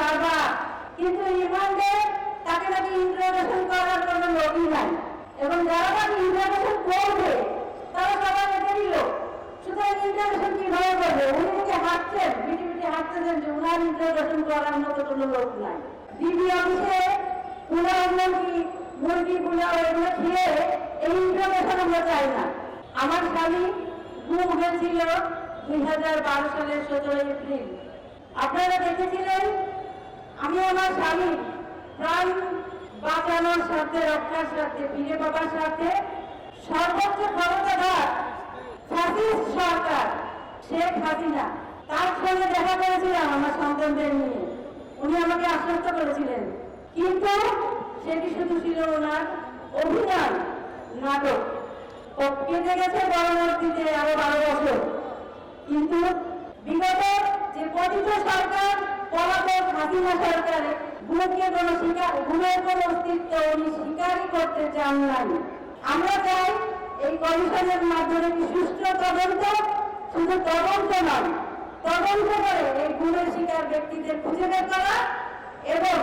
বারবার কিন্তু রিমান্ডে তাকে নাকি ইন্টারোগেশন করার কোনো লোকই নাই। এবং যারা তাকে ইন্টারোগেশন করবে, তারা সবাই এদেরই লোক সুতরাং ইন্টারোগেশন কীভাবে করবে? উনি যে হাঁটছেন বিটি বিটি হাঁটতেছেন যে উনার ইন্টারোগেশন করার মতো কোনো লোক নাই। ডিবি অফিসে উনার মুরগি মুরগি পোলাও এগুলো খেয়ে এই ইন্টারোগেশন আমরা চাই না। আমার স্বামী গুম হয়েছিল দুই হাজার বারো সালের সতেরোই এপ্রিল। আপনারা দেখেছিলেন আমি স্বামী প্রাণ বাঁচানোর স্বার্থে, রক্ষার স্বার্থে, ফিরে বাবার স্বার্থে সর্বোচ্চ ক্ষমতাধর ফ্যাসিস্ট সরকার শেখ হাসিনা। তার সঙ্গে দেখা করেছিলাম আমার সন্তানদের নিয়ে। উনি আমাকে আশ্বস্ত করেছিলেন। কিন্তু সেটি শুধু ছিল ওনার অভিনয় নাটক? কেটে গেছে পরবর্তীতে আরও বারো বছর। কিন্তু বিগত যে পতিত সরকার পলাতক হাসিনা সরকার গুণকে কোনো স্বীকার গুণের কোনো অস্তিত্ব উনি স্বীকারই করতে চান নাই। আমরা চাই এই কমিশনের মাধ্যমে কি সুষ্ঠু তদন্ত, শুধু তদন্ত নয়, তদন্ত করে এই গুণের শিকার ব্যক্তিদের খুঁজে বের করা এবং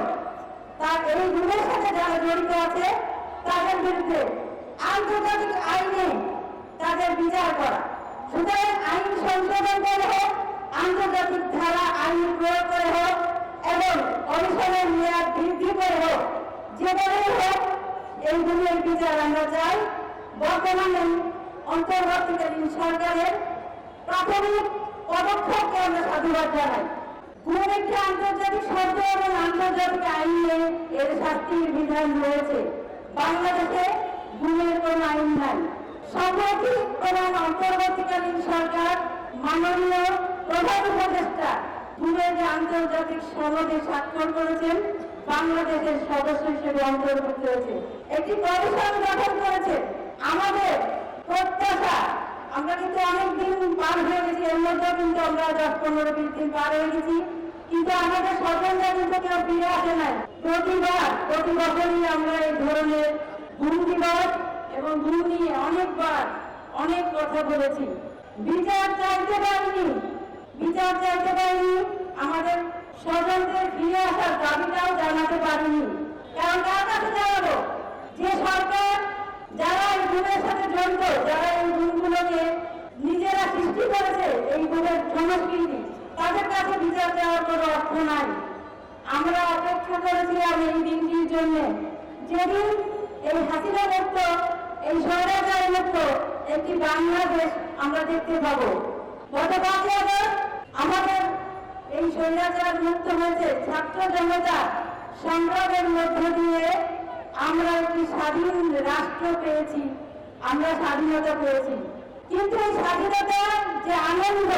তার এই গুণের সাথে যারা জড়িত আছে, তাদের বিরুদ্ধে আন্তর্জাতিক আইনে তাদের বিচার করা। সুতরাং আইন সংশোধন করে আন্তর্জাতিক ধারা আইন প্রয়োগ কমিশনের মেয়াদ বৃদ্ধি করে হোক যেভাবেই হোক এইগুলোর বিচার আমরা চাই। বর্তমানে অন্তর্বর্তীকালীন সরকারের প্রাথমিক পদক্ষেপকে আমরা সাধুবাদ জানাই? কোন একটি আন্তর্জাতিক শব্দ এবং আন্তর্জাতিক আইনে এর শাস্তির বিধান রয়েছে। বাংলাদেশে গুণের কোন আইন নাই। সম্প্রতি এবং অন্তর্বর্তীকালীন সরকার মাননীয় প্রধান উপদেষ্টা যে আন্তর্জাতিক সনদে স্বাক্ষর করেছেন, বাংলাদেশের সদস্য হিসেবে অন্তর্ভুক্ত হয়েছে। একটি কমিশন গঠন করেছে। আমাদের প্রত্যাশা, আমরা কিন্তু অনেক দিন পার হয়ে গেছি, এর মধ্যে কিন্তু আমরা দশ পনেরো বিশ দিন পার হয়ে গেছি। কিন্তু আমাদের স্বজনরা কিন্তু কেউ ফিরে আসে নাই। প্রতিবার, প্রতি বছরই আমরা এই ধরনের গুরু দিবস এবং নিয়ে অনেকবার অনেক কথা বলেছি। বিচার চাইতে পারিনি। বিচার চাইতে পারিনি, আমাদের স্বজনদের ফিরে আসার দাবিটাও জানাতে পারিনি। কারণ কার কাছে জানাব, যে সরকার যারা এই গুণের সাথে জড়িত, যারা এই গুণগুলোকে নিজেরা সৃষ্টি করেছে, এই গুণের সংস্কৃতি তাদের কাছে বিচার দেওয়ার কোনো অর্থ নাই। আমরা অপেক্ষা করেছিলাম এই দিনটির জন্য। যেদিন এই হাসিনা মুক্ত, এই স্বৈরাচার মুক্ত একটি বাংলাদেশ আমরা দেখতে পাবো। গত পাঁচই আগস্ট আমাদের এই স্বৈরাচার মুক্ত হয়েছে। ছাত্র জনতা, সংগ্রামের মধ্য দিয়ে আমরা একটি স্বাধীন রাষ্ট্র পেয়েছি। আমরা স্বাধীনতা পেয়েছি। কিন্তু এই স্বাধীনতার যে আনন্দ,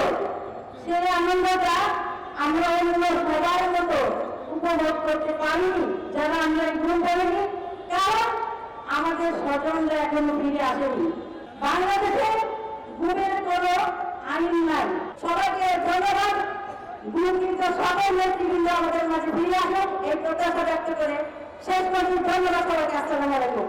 সেই আনন্দটা আমরা অন্য সবার মতো উপভোগ করতে পারিনি, যারা আমরা গ্রুপ করিনি। কারণ আমাদের স্বজনরা এখনও ফিরে আসেনি। বাংলাদেশে গ্রুপের কোনো আইন নাই সবাইকে ধন্যবাদ। গ্রুপ কিন্তু সকল নেতৃবৃন্দ আমাদের মাঝে ফিরে আসুন এই প্রত্যাশা ব্যক্ত করে শেষ পর্যন্ত ধন্যবাদ সবাইকে। আসসালাম আলাইকুম।